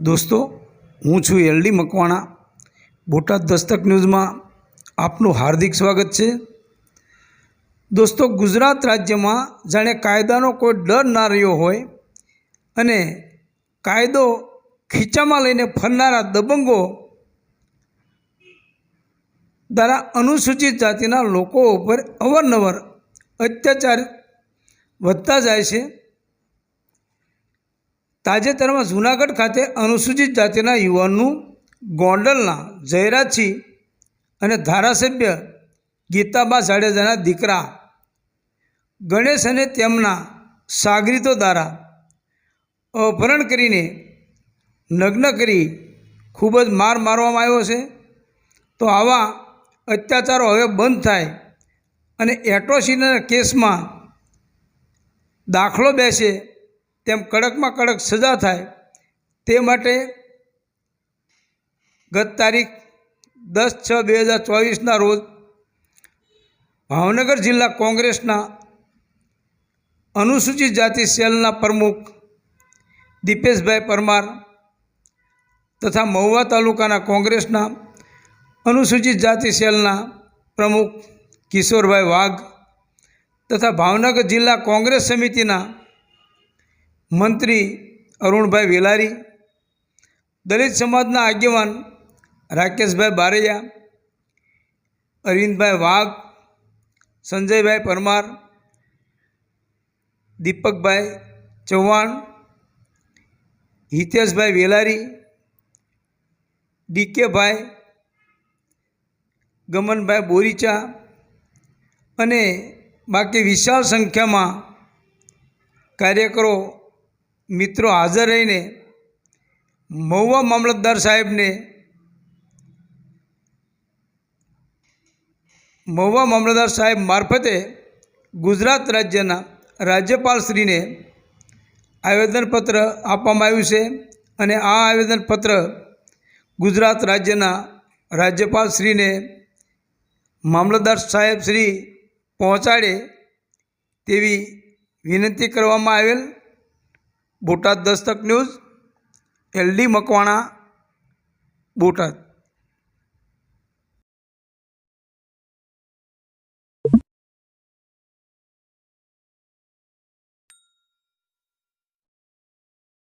દોસ્તો, હું છું એલડી મકવાણા. બોટાદ દસ્તક ન્યૂઝમાં આપનું હાર્દિક સ્વાગત છે. દોસ્તો, ગુજરાત રાજ્યમાં જાણે કાયદાનો કોઈ ડર ના રહ્યો હોય અને કાયદો ખીચામાં લઈને ફરનારા દબંગો દ્વારા અનુસૂચિત જાતિના લોકો ઉપર અવારનવાર અત્યાચાર વધતા જાય છે. તાજેતરમાં જૂનાગઢ ખાતે અનુસૂચિત જાતિના યુવાનનું ગોંડલના જયરાજસિંહ અને ધારાસભ્ય ગીતાબા જાડેજાના દીકરા ગણેશ અને તેમના સાગરીતો દ્વારા અપહરણ કરીને નગ્ન કરી ખૂબ જ માર મારવામાં આવ્યો છે. તો આવા અત્યાચારો હવે બંધ થાય અને એટ્રોસિટીના કેસમાં દાખલો બેસે તેમ કડકમાં કડક સજા થાય, તે માટે ગત તારીખ દસ છ બે હજાર ચોવીસના રોજ ભાવનગર જિલ્લા કોંગ્રેસના અનુસૂચિત જાતિ સેલના પ્રમુખ દીપેશભાઈ પરમાર તથા મહુવા તાલુકાના કોંગ્રેસના અનુસૂચિત જાતિ સેલના પ્રમુખ કિશોરભાઈ વાઘ તથા ભાવનગર જિલ્લા કોંગ્રેસ સમિતિના મંત્રી અરુણભાઈ વેલારી, દલિત સમાજના આગેવાન રાકેશભાઈ બારૈયા, અરવિંદભાઈ વાઘ, સંજયભાઈ પરમાર, દીપકભાઈ ચૌહાણ, હિતેશભાઈ વેલારી, ડીકેભાઈ, ગમનભાઈ બોરીચા અને બાકી વિશાળ સંખ્યામાં કાર્યકરો મિત્રો હાજર રહીને મહુવા મામલતદાર સાહેબને મહુવા મામલતદાર સાહેબ મારફતે ગુજરાત રાજ્યના રાજ્યપાલશ્રીને આવેદનપત્ર આપવામાં આવ્યું છે અને આ આવેદનપત્ર ગુજરાત રાજ્યના રાજ્યપાલશ્રીને મામલતદાર સાહેબ શ્રી પહોંચાડે તેવી વિનંતી કરવામાં આવેલ બોટાદ દસ્તક ન્યૂઝ એલડી મકવાણા બોટાદ.